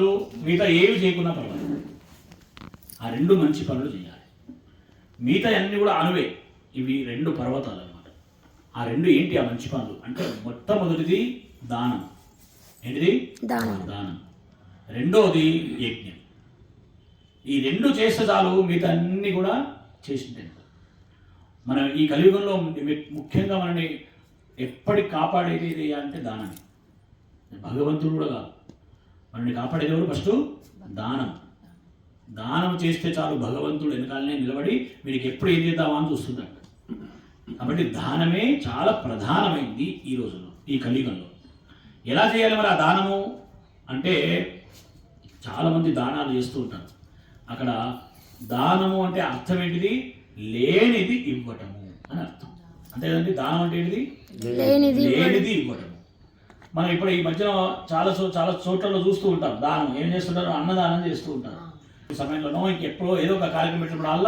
మిగతా ఏవి చేయకున్నా పర్వాలేదు. ఆ రెండు మంచి పనులు చేయాలి. మిగతా అన్ని కూడా అనువే. ఇవి రెండు పర్వతాలు అన్నమాట. ఆ రెండు ఏంటి ఆ మంచి పనులు? అంటే మొట్టమొదటిది దానం. ఏంటిది? దానం. రెండవది యజ్ఞం. ఈ రెండు చేస్తే చాలు మిగతా అన్ని కూడా చేసిందే మనం ఈ కలియుగంలో ముఖ్యంగా మనని ఎప్పటికి కాపాడేది అంటే దానమే. భగవంతుడు కూడా కాదు. మనల్ని కాపాడేది ఎవరు ఫస్ట్ దానం. దానం చేస్తే చాలు భగవంతుడు వెనకాలనే నిలబడి వీడికి ఎప్పుడు ఏం చేద్దామా అని చూస్తున్నాడు. కాబట్టి దానమే చాలా ప్రధానమైంది ఈ రోజుల్లో ఈ కలియుగంలో. ఎలా చేయాలి మరి ఆ దానము? అంటే చాలామంది దానాలు చేస్తూ ఉంటారు. అక్కడ దానము అంటే అర్థం ఏంటిది? లేనిది ఇవ్వటము అని అర్థం. అంతే కదండి దానం అంటే ఏంటిది? లేనిది లేనిది ఇవ్వటము. మనం ఇప్పుడు ఈ మధ్యన చాలా చాలా చోట్లలో చూస్తూ ఉంటాం. దానం ఏం చేస్తుంటారు? అన్నదానం చేస్తూ ఉంటారు. ఈ సమయంలోనో ఇంకెప్పుడో ఏదో ఒక కార్యక్రమం పెట్టినప్పుడు అల్లా